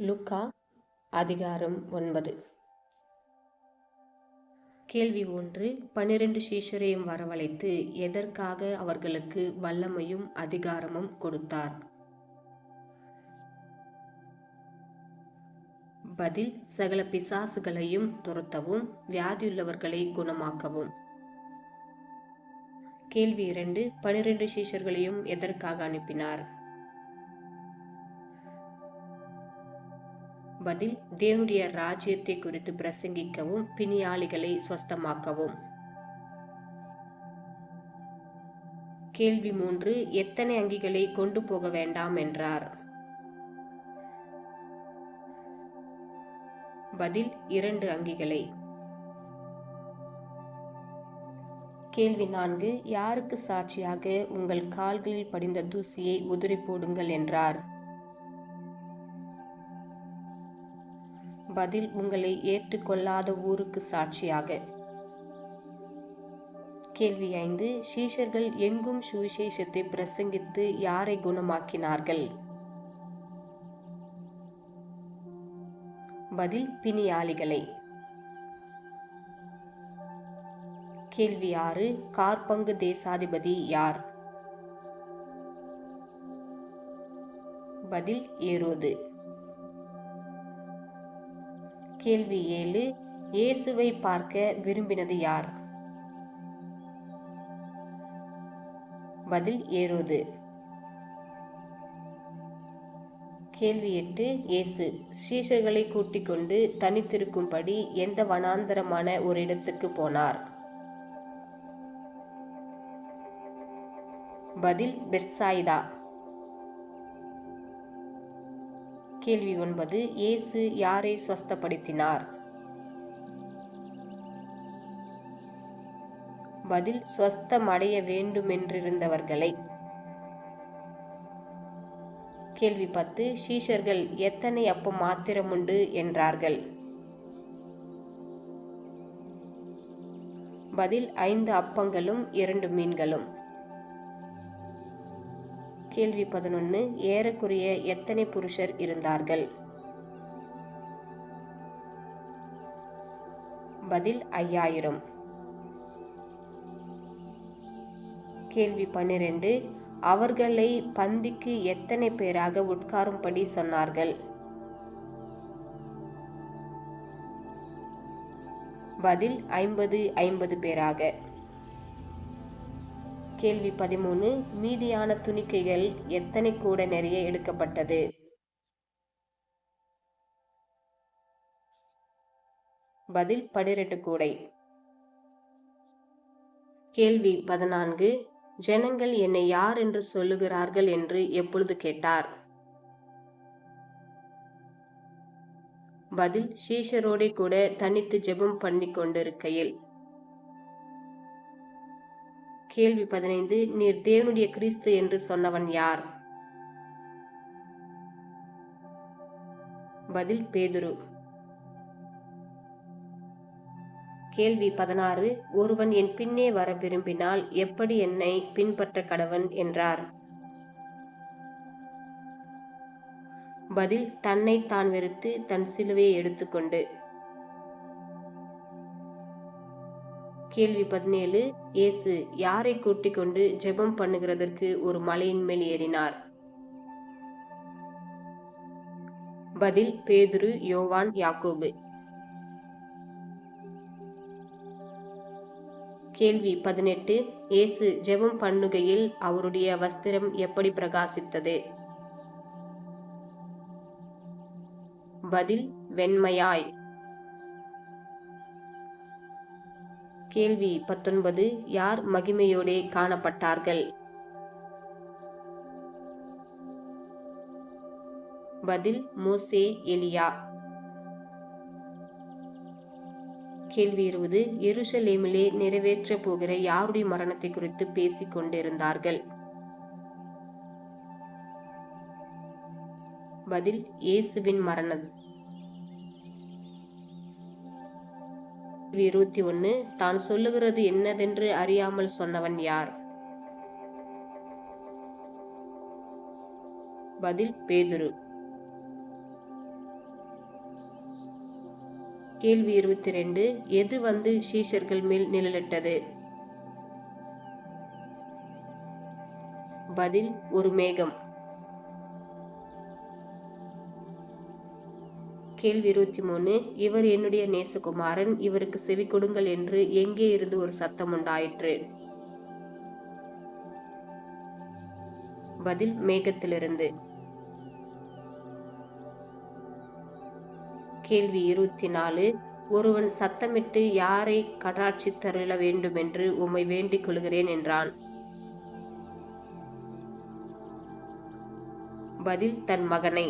லுக்கா அதிகாரம் ஒன்பது. கேள்வி ஒன்று பன்னிரண்டு சீஷரையும் வரவழைத்து எதற்காக அவர்களுக்கு வல்லமையும் அதிகாரமும் கொடுத்தார்? பதில் சகல பிசாசுகளையும் துரத்தவும் வியாதியுள்ளவர்களை குணமாக்கவும். கேள்வி இரண்டு பனிரெண்டு சீஷர்களையும் எதற்காக அனுப்பினார்? பதில் தேவனுடைய ராஜ்யத்தை குறித்து பிரசங்கிக்கவும் பிணியாளிகளை ஸ்வஸ்தமாக்கவும். கேள்வி மூன்று எத்தனை அங்கிகளை கொண்டு போக வேண்டாம் என்றார். பதில் இரண்டு அங்கிகளை. கேள்வி நான்கு யாருக்கு சாட்சியாக உங்கள் கால்களில் படிந்த தூசியை உதிரி போடுங்கள் என்றார். பதில் உங்களை ஏற்றுக்கொள்ளாத ஊருக்கு சாட்சியாக. கேள்வி ஐந்து சீஷர்கள் எங்கும் சுவிசேஷத்தை பிரசங்கித்து யாரை குணமாக்கினார்கள்? பதில் பிணியாளிகளை. கேள்வி ஆறு கார்பங்கு தேசாதிபதி யார்? பதில் ஏரோது. கேள்வி ஏழு இயேசுவை பார்க்க விரும்பினது யார்? பதில் ஏரோது. கேள்வி எட்டு இயேசு சீஷர்களை கூட்டிக் கொண்டு தனித்திருக்கும்படி எந்த வனாந்தரமான ஒரு இடத்துக்கு போனார்? பதில் பெர்சாய்தா கேள்வி ஒன்பது இயேசு யாரை ஸ்வஸ்தப்படுத்தினார்? பதில் ஸ்வஸ்தமடைய வேண்டுமென்றிருந்தவர்களை. கேள்வி பத்து ஷீஷர்கள் எத்தனை அப்பம் மாத்திரமுண்டு என்றார்கள்? பதில் ஐந்து அப்பங்களும் இரண்டு மீன்களும். கேள்வி பதினொன்று ஏறக்குறைய எத்தனை புருஷர் இருந்தார்கள்? பதில் ஐயாயிரம். கேள்வி பன்னிரண்டு அவர்களை பந்திக்கு எத்தனை பேராக உட்காரும்படி சொன்னார்கள்? பதில் ஐம்பது ஐம்பது பேராக. கேள்வி பதிமூணு மீதியான துணிக்கைகள் எத்தனை கூட நிறைய எடுக்கப்பட்டது? பதில் பனிரெண்டு கூடை. கேள்வி பதினான்கு ஜனங்கள் என்னை யார் என்று சொல்லுகிறார்கள் என்று எப்பொழுது கேட்டார்? பதில் சீஷரோடே கூட தனித்து ஜெபம் பண்ணி கொண்டிருக்கையில் கேள்வி பதினைந்து நீர் தேவனுடைய கிறிஸ்து என்று சொன்னவன் யார்? பதில் பேதுரு. கேள்வி பதினாறு ஒருவன் என் பின்னே வர விரும்பினால் எப்படி என்னை பின்பற்ற கடவன்? என்றார். பதில் தன்னை தான் வெறுத்து தன் சிலுவையை எடுத்துக்கொண்டு கேள்வி பதினேழு. இயேசு யாரை கூட்டிக் கொண்டு ஜெபம் பண்ணுகிறதற்கு ஒரு மலையின் மேல் ஏறினார்? பதில் பேதுரு யோவான் யாக்கோபு. கேள்வி பதினெட்டு. இயேசு ஜெபம் பண்ணுகையில் அவருடைய வஸ்திரம் எப்படி பிரகாசித்தது? பதில் வெண்மையாய். கேள்வி பத்தொன்பது யார் மகிமையோடே காணப்பட்டார்கள்? பதில் மோசே எலியா. கேள்வி இருபது எருசலேமிலே நிறைவேற்ற போகிற யாருடைய மரணத்தை குறித்து பேசிக் கொண்டிருந்தார்கள்? பதில் இயேசுவின் மரணம். இருபத்தி ஒன்று தான் சொல்லுகிறது என்னதென்று அறியாமல் சொன்னவன் யார்? பதில் பேதுரு. கேள்வி இருபத்தி ரெண்டு எது வந்து சீஷர்கள் மேல் நிழலிட்டது? பதில் ஒரு மேகம். கேள்வி இருபத்தி மூணு இவர் என்னுடைய நேசகுமாரன் இவருக்கு செவி கொடுங்கள் என்று எங்கே இருந்து ஒரு சத்தம் உண்டாயிற்று? பதில் மேகத்திலிருந்து. கேள்வி இருபத்தி நாலு ஒருவன் சத்தமிட்டு யாரை கடாட்சி தருள வேண்டும் என்று உம்மை வேண்டிக் கொள்கிறேன் என்றான். பதில் தன் மகனை.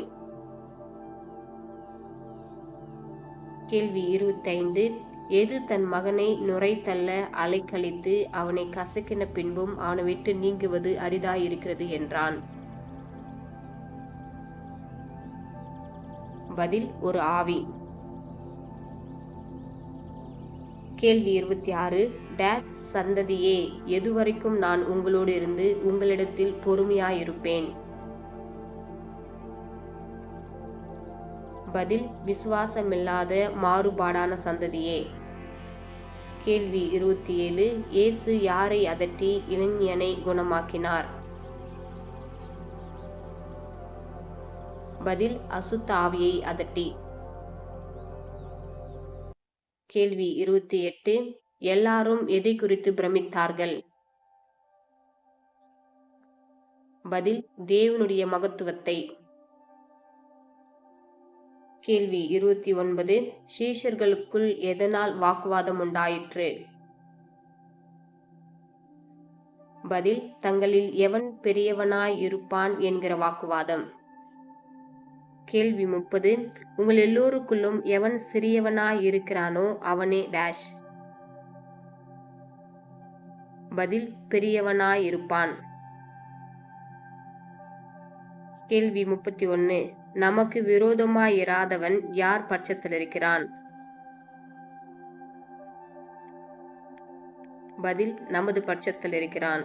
கேள்வி இருபத்தைந்து. எது தன் மகனை நுரை தள்ள அலைக்கழித்து அவனை கசக்கின பின்பும் அவனை விட்டு நீங்குவது அரிதாயிருக்கிறது என்றான். பதில் ஒரு ஆவி. கேள்வி இருபத்தி ஆறு டேஸ் சந்ததியே எதுவரைக்கும் நான் உங்களோடு இருந்து உங்களிடத்தில் பொறுமையாயிருப்பேன். பதில் விசுவாசமில்லாத மாறுபாடான சந்ததியே. கேள்வி இருபத்தி ஏழு இயேசு யாரை அதட்டி இளைஞனை குணமாக்கினார்? பதில் அசுத்த ஆவியை அதட்டி. கேள்வி இருபத்தி எட்டு எல்லாரும் எதை குறித்து பிரமித்தார்கள்? பதில் தேவனுடைய மகத்துவத்தை. கேள்வி இருபத்தி ஒன்பது சீஷர்களுக்குள் எதனால் வாக்குவாதம் உண்டாயிற்று? பதில் தங்களில் எவன் பெரியவனாய் இருப்பான் என்கிற வாக்குவாதம். கேள்வி முப்பது உங்கள் எல்லோருக்குள்ளும் எவன் சிறியவனாய் இருக்கிறானோ அவனே டேஷ் பதில் பெரியவனாய் இருப்பான். கேள்வி முப்பத்தி ஒன்னு நமக்கு விரோதமாயிராதவன் யார் பட்சத்தில் இருக்கிறான் பதில் நமது பட்சத்தில் இருக்கிறான்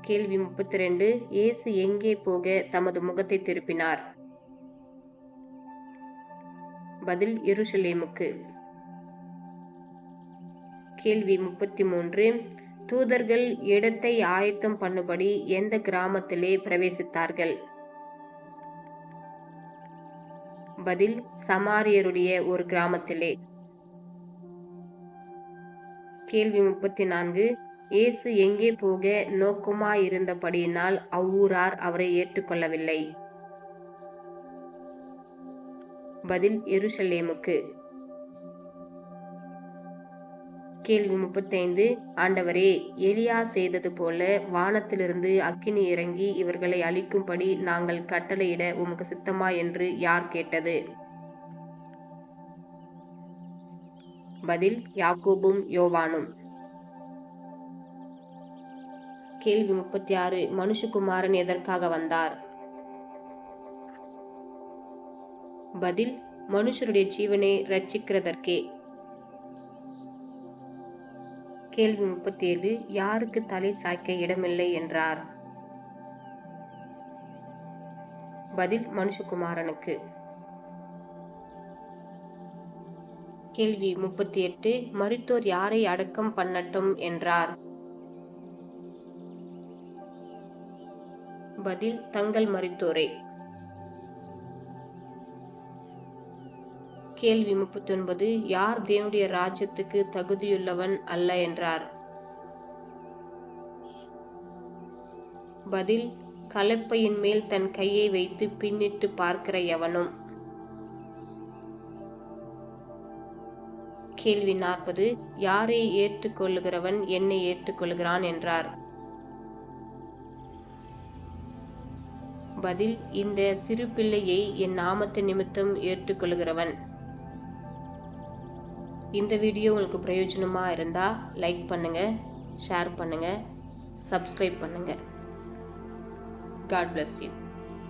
கேள்வி முப்பத்தி ரெண்டு இயேசு எங்கே போக தமது முகத்தை திருப்பினார்? பதில் இருசலேமுக்கு கேள்வி முப்பத்தி மூன்று தூதர்கள் இடத்தை ஆயத்தம் பண்ணுபடி எந்த கிராமத்திலே பிரவேசித்தார்கள்? பதில் சமாரியருடைய ஒரு கிராமத்திலே. கேள்வி முப்பத்தி நான்கு இயேசு எங்கே போக நோக்கமாயிருந்தபடியினால் அவ்வூரார் அவரை ஏற்றுக்கொள்ளவில்லை. பதில் எருசலேமுக்கு. கேள்வி முப்பத்தைந்து. ஆண்டவரே எலியா செய்தது போல வானத்திலிருந்து அக்கினி இறங்கி இவர்களை அழிக்கும்படி நாங்கள் கட்டளையிட உமக்கு சித்தமா என்று யார் கேட்டது? பதில் யாக்கோபும் யோவானும். கேள்வி முப்பத்தி ஆறு மனுஷகுமாரன் எதற்காக வந்தார்? பதில் மனுஷருடைய ஜீவனை ரட்சிக்கிறதற்கே கேள்வி முப்பத்தி ஏழு யாருக்கு தலை சாய்க்க இடமில்லை என்றார்? பதில் மனுஷகுமாரனுக்கு. கேள்வி முப்பத்தி எட்டு மருத்தோர் யாரை அடக்கம் பண்ணட்டும் என்றார்? பதில் தங்கள் மருத்தோரை கேள்வி முப்பத்தி ஒன்பது யார் தேவனுடைய ராஜ்யத்துக்கு தகுதியுள்ளவன் அல்ல என்றார். பதில் கலப்பையின் மேல் தன் கையை வைத்து பின்னிட்டு பார்க்கிற எவனும். கேள்வி நாற்பது யாரை ஏற்றுக்கொள்ளுகிறவன் என்னை ஏற்றுக்கொள்கிறான் என்றார். பதில் இந்த சிறு பிள்ளையை என் நாமத்து நிமித்தம் ஏற்றுக்கொள்கிறவன். இந்த வீடியோ உங்களுக்கு பிரயோஜனமாக இருந்தால் லைக் பண்ணுங்கள் ஷேர் பண்ணுங்கள் சப்ஸ்கிரைப் பண்ணுங்கள் காட் பிளஸ் யூ